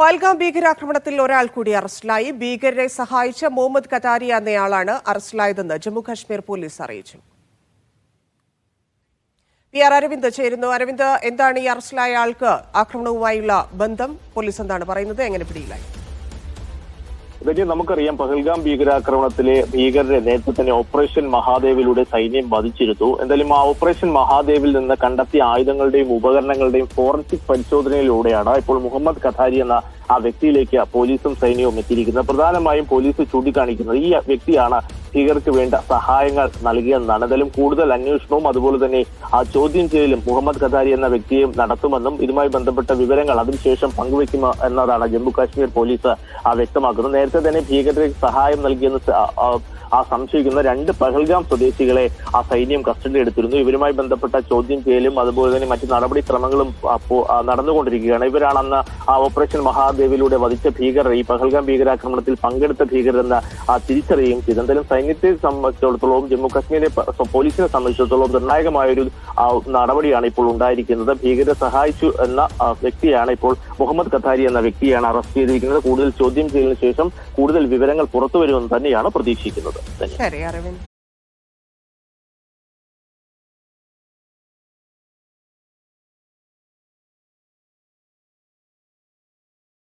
പൽഗാം ഭീകരാക്രമണത്തിൽ ഒരാൾ കൂടി അറസ്റ്റിലായി. ഭീകരരെ സഹായിച്ച മുഹമ്മദ് കതാരി എന്നയാളാണ് അറസ്റ്റിലായതെന്ന് ജമ്മുകാശ്മീർ പോലീസ് അറിയിച്ചു. പി ആർ അരവിന്ദ് ചേരുന്നു. അരവിന്ദ് എന്താണ് ഈ അറസ്റ്റിലായ ആൾക്ക് ആക്രമണവുമായുള്ള ബന്ധം? പോലീസ് എന്താണ് പറയുന്നത്? എങ്ങനെ പിടിയിലായി? ഇതൊക്കെ നമുക്കറിയാം പഹൽഗാം ഭീകരാക്രമണത്തിലെ ഭീകരരെ നേരത്തെ തന്നെ ഓപ്പറേഷൻ മഹാദേവിലൂടെ സൈന്യം വധിച്ചിരുന്നു. എന്തായാലും ആ ഓപ്പറേഷൻ മഹാദേവിൽ നിന്ന് കണ്ടെത്തിയ ആയുധങ്ങളുടെയും ഉപകരണങ്ങളുടെയും ഫോറൻസിക് പരിശോധനയിലൂടെയാണ് ഇപ്പോൾ മുഹമ്മദ് ഖതാരി എന്ന ആ വ്യക്തിയിലേക്ക് പോലീസും സൈന്യവും എത്തിയിരിക്കുന്നത്. പ്രധാനമായും പോലീസ് ചൂണ്ടിക്കാണിക്കുന്നത് ഈ വ്യക്തിയാണ് ഭീകർക്ക് വേണ്ട സഹായങ്ങൾ നൽകിയെന്നാണ് എന്തായാലും കൂടുതൽ അന്വേഷണവും അതുപോലെ തന്നെ ആ ചോദ്യം ചെയ്യലും മുഹമ്മദ് ഖദാരി എന്ന വ്യക്തിയും നടത്തുമെന്നും ഇതുമായി ബന്ധപ്പെട്ട വിവരങ്ങൾ അതിനുശേഷം പങ്കുവയ്ക്കും എന്നതാണ് ജമ്മു കാശ്മീർ പോലീസ് വ്യക്തമാക്കുന്നത്. നേരത്തെ തന്നെ ഭീകരർക്ക് സഹായം നൽകിയെന്ന് ആ- സംശയിക്കുന്ന രണ്ട് പഹൽഗാം സ്വദേശികളെ ആ സൈന്യം കസ്റ്റഡി എടുത്തിരുന്നു. ഇവരുമായി ബന്ധപ്പെട്ട ചോദ്യം ചെയ്യലും അതുപോലെ തന്നെ മറ്റു നടപടിക്രമങ്ങളും നടന്നുകൊണ്ടിരിക്കുകയാണ്. ഇവരാണ് അന്ന് ആ ഓപ്പറേഷൻ മഹാദേവിലൂടെ വധിച്ച ഭീകരർ. ഈ പഹൽഗാം ഭീകരാക്രമണത്തിൽ പങ്കെടുത്ത ഭീകരരെന്ന് ആ തിരിച്ചറിയുകയും ചെയ്തു. എന്തായാലും സൈന്യത്തെ സംബന്ധിച്ചിടത്തോളം ജമ്മു സ- പോലീസിനെ സംബന്ധിച്ചിടത്തോളം നിർണായകമായ ഒരു നടപടിയാണ് ഇപ്പോൾ ഉണ്ടായിരിക്കുന്നത്. ഭീകരരെ സഹായിച്ചു എന്ന വ്യക്തിയാണ് ഇപ്പോൾ മുഹമ്മദ് ഖത്താരി എന്ന വ്യക്തിയാണ് അറസ്റ്റ് ചെയ്തിരിക്കുന്നത്. കൂടുതൽ ചോദ്യം ചെയ്തതിനു ശേഷം കൂടുതൽ വിവരങ്ങൾ പുറത്തുവരുമെന്ന് തന്നെയാണ് പ്രതീക്ഷിക്കുന്നത്. Сорі, Аривін.